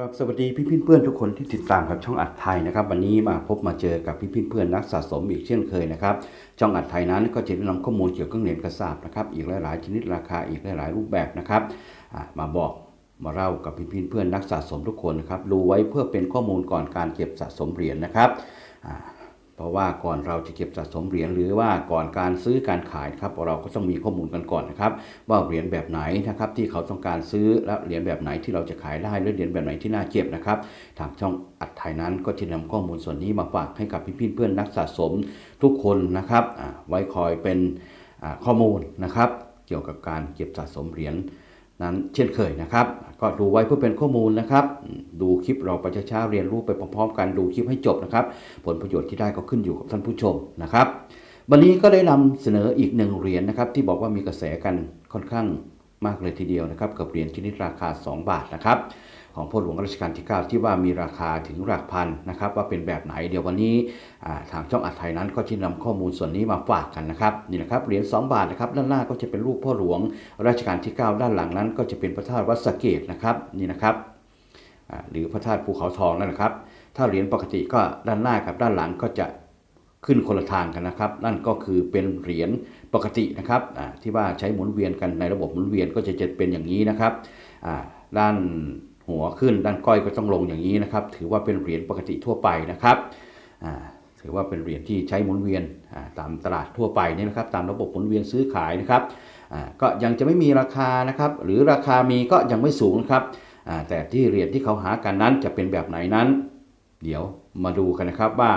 ครับสวัสดีพี่พี่เพื่อนทุกคนที่ติดตามกับช่องอัดไทยนะครับ วันนี้มาพบมาเจอกับพี่พี่เพื่อนนักสะสมอีกเช่นเคยนะครับช่องอัดไทยนั้นก็จะนำข้อมูลเกี่ยวกับเหรียญกระสาบนะครับอีกหลายๆ ชนิดราคาอีกหลาย ๆ รูปแบบนะครับมาบอกมาเล่ากับพี่พี่เพื่อนนักสะสมทุกคนนะครับดูไว้เพื่อเป็นข้อมูลก่อนการเก็บสะสมเหรียญนะครับ เพราะว่าก่อนเราจะเก็บสะสมเหรียญหรือว่าก่อนการซื้อการขายครับเราก็ต้องมีข้อมูลกันก่อนนะครับ ว่าเหรียญแบบไหนนะครับที่เขาต้องการซื้อและเหรียญแบบไหนที่เราจะขายได้หรือเหรียญแบบไหนที่น่าเก็บนะครับทางช่องอัดไทยนั้นก็จะนำข้อมูลส่วนนี้มาฝากให้กับพี่ๆเพื่อนนักสะสมทุกคนนะครับไว้คอยเป็นข้อมูลนะครับ เกี่ยวกับการเก็บสะสมเหรียญ นั้นเช่นเคยนะครับ ก็ดูไว้เพื่อเป็นข้อมูลนะครับ ดูคลิปเราไปช้าๆเรียนรู้ไปพร้อมๆ กันดูคลิปให้จบนะครับ ผลประโยชน์ที่ได้ก็ขึ้นอยู่กับท่านผู้ชมนะครับวันนี้ก็ได้นำเสนออีกหนึ่งเหรียญนะครับที่บอกว่ามีกระแสกันค่อนข้างมากเลยทีเดียวนะครับกับเหรียญชนิดราคา 2 บาทนะครับ ของพ่อหลวงรัชกาลที่ 9 ที่ว่ามีราคาถึงหลักพันนะครับว่าเป็นแบบไหนเดี๋ยววันนี้ทางช่องอัดไทยนั้นก็จะนำข้อมูลส่วนนี้มาฝากกันนะครับนี่นะครับเหรียญ2บาทนะครับด้านหน้าก็จะเป็นรูปพ่อหลวงรัชกาลที่ 9 ด้านหลังนั้น ก็จะเป็นพระธาตุวัดสเกตนะครับนี่นะครับหรือพระธาตุภูเขาทองนั่นแหละครับ ถ้าเหรียญปกติก็ด้านหน้ากับด้านหลังก็จะขึ้นคนละทางกันนะครับ นั่นก็คือเป็นเหรียญปกตินะครับที่ว่าใช้หมุนเวียนกันในระบบหมุนเวียนก็จะจะเป็นอย่างนี้นะครับด้าน หัวขึ้นด้านก้อยก็ต้องลงอย่างนี้นะครับ ถือว่าเป็นเหรียญปกติทั่วไปนะครับถือว่าเป็นเหรียญที่ใช้หมุนเวียนตามตลาดทั่วไปนี่นะครับ ตามระบบหมุนเวียนซื้อขายนะครับก็ยังจะไม่มีราคานะครับ หรือราคามีก็ยังไม่สูงนะครับแต่ที่เหรียญที่เขาหากันนั้นจะเป็นแบบไหนนั้น เดี๋ยวมาดูกันนะครับว่า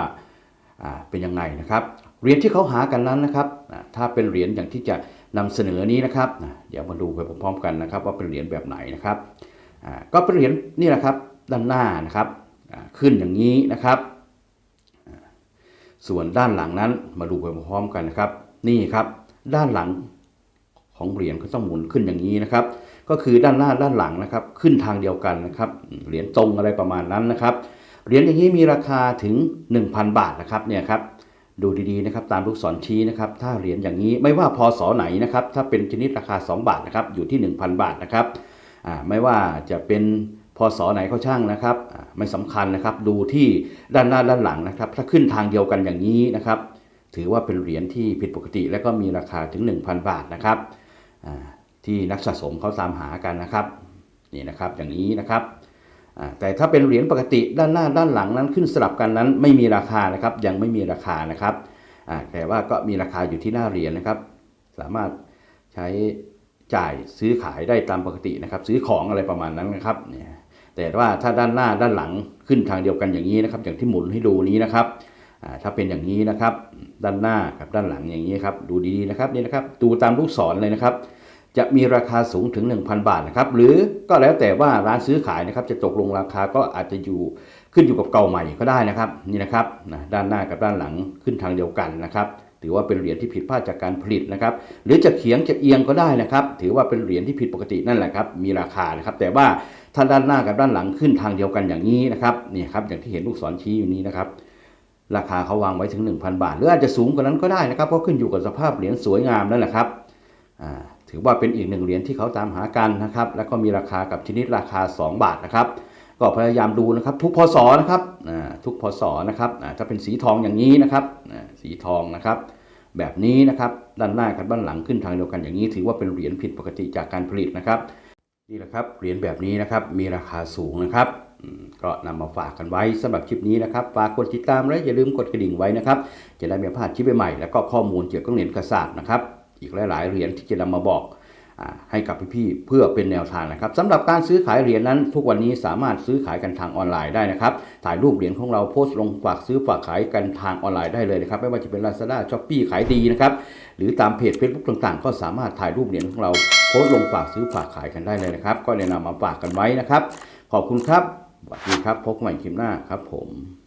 เป็นยังไงนะครับเหรียญที่เขาหากันนั้นนะครับ ถ้าเป็นเหรียญอย่างที่จะนำเสนอนี้นะครับ เดี๋ยวมาดูไปพร้อมๆกันนะครับ ว่าเป็นเหรียญแบบไหนนะครับ ก็เป็นเหรียญนี่แหละครับด้านหน้านะครับขึ้นอย่างนี้นะครับ ส่วนด้านหลังนั้นมาดูไปพร้อมกันนะครับ นี่ครับด้านหลังของเหรียญก็ต้องหมุนขึ้นอย่างนี้นะครับ ก็คือด้านหน้าด้านหลังนะครับ ขึ้นทางเดียวกันนะครับเหรียญตรงอะไรประมาณนั้นนะครับเหรียญอย่างนี้มีราคาถึง 1,000 บาทนะครับเนี่ยครับดูดีๆนะครับตามลูกศรชี้นะครับถ้าเหรียญอย่างนี้ไม่ว่าพศไหนนะครับถ้าเป็นชนิดราคา 2 บาทนะครับอยู่ที่ 1,000 บาทนะครับ ไม่ว่าจะเป็นพศไหนก็ช่างนะครับไม่สำคัญนะครับดูที่ด้านหน้าด้านหลังนะครับ ถ้าขึ้นทางเดียวกันอย่างนี้นะครับ ถือว่าเป็นเหรียญที่ผิดปกติ และก็มีราคาถึง 1,000 บาทนะครับที่นักสะสมเขาตามหากันนะครับนี่นะครับอย่างนี้นะครับแต่ถ้าเป็นเหรียญปกติด้านหน้าด้านหลังนั้นขึ้นสลับกันนั้นไม่มีราคานะครับ ยังไม่มีราคานะครับแต่ว่าก็มีราคาอยู่ที่หน้าเหรียญนะครับ สามารถใช้ จ่ายซื้อขายได้ตามปกตินะครับซื้อของอะไรประมาณนั้นนะครับเนี่ยแต่ว่าถ้าด้านหน้าด้านหลังขึ้นทางเดียวกันอย่างนี้นะครับอย่างที่หมุนให้ดูนี้นะครับถ้าเป็นอย่างนี้นะครับ ด้านหน้ากับด้านหลังอย่างนี้ครับดูดีๆนะครับนี่นะครับดูตามลูกศรเลยนะครับ จะมีราคาสูงถึง 1,000 บาทนะครับหรือก็แล้วแต่ว่าร้านซื้อขายนะครับจะตกลงราคาก็อาจจะอยู่ขึ้นอยู่กับเก่าใหม่ก็ได้นะครับนี่นะครับด้านหน้ากับด้านหลังขึ้นทางเดียวกันนะครับ ถือว่าเป็นเหรียญที่ผิดพลาดจากการผลิตนะครับ หรือจะเขียงจะเอียงก็ได้นะครับ ถือว่าเป็นเหรียญที่ผิดปกตินั่นแหละครับ มีราคานะครับ แต่ว่าถ้าด้านหน้ากับด้านหลังขึ้นทางเดียวกันอย่างนี้นะครับนี่ครับอย่างที่เห็นลูกศรชี้อยู่นี้นะครับ ราคาเขาวางไว้ถึง 1,000 บาท หรืออาจจะสูงกว่านั้นก็ได้นะครับเพราะขึ้นอยู่กับสภาพเหรียญสวยงามนั่นแหละครับถือว่าเป็นอีกหนึ่งเหรียญที่เขาตามหากันนะครับ แล้วก็มีราคากับชนิดราคา 2 บาทนะครับ ก็พยายามดูนะครับ ทุกพศนะครับทุกพศนะครับถ้าเป็นสีทองอย่างนี้นะครับสีทองนะครับ แบบนี้นะครับด้านหน้ากับด้านหลังขึ้นทางเดียวกันอย่างนี้ ถือว่าเป็นเหรียญผิดปกติจากการผลิตนะครับนี่แหละครับเหรียญแบบนี้นะครับมีราคาสูงนะครับก็นำมาฝากกันไว้สำหรับคลิปนี้นะครับฝากกดติดตามและอย่าลืมกดกระดิ่งไว้นะครับ จะได้ไม่พลาดคลิปใหม่ๆแล้วก็ข้อมูลเกี่ยวกับเหรียญกระสาบนะครับ อีกหลายๆเหรียญที่จะนำมาบอก ให้กับพี่ๆเพื่อเป็นแนวทางนะครับสำหรับการซื้อขายเหรียญนั้น ทุกวันนี้สามารถซื้อขายกันทางออนไลน์ได้นะครับถ่ายรูปเหรียญของเราโพสต์ลงฝากซื้อฝากขายกันทางออนไลน์ได้เลยนะครับ ไม่ว่าจะเป็น Lazada s h o p e e ขายดีนะครับหรือตามเพจ Facebook ต่างๆ ก็สามารถถ่ายรูปเหรียญของเราโพสต์ลงฝากซื้อฝากขายกันได้เลยนะครับ ก็แนะนำมาฝากกันไว้นะครับ ขอบคุณครับสวัสดีครับพบกันใหม่คลิปหน้าครับผม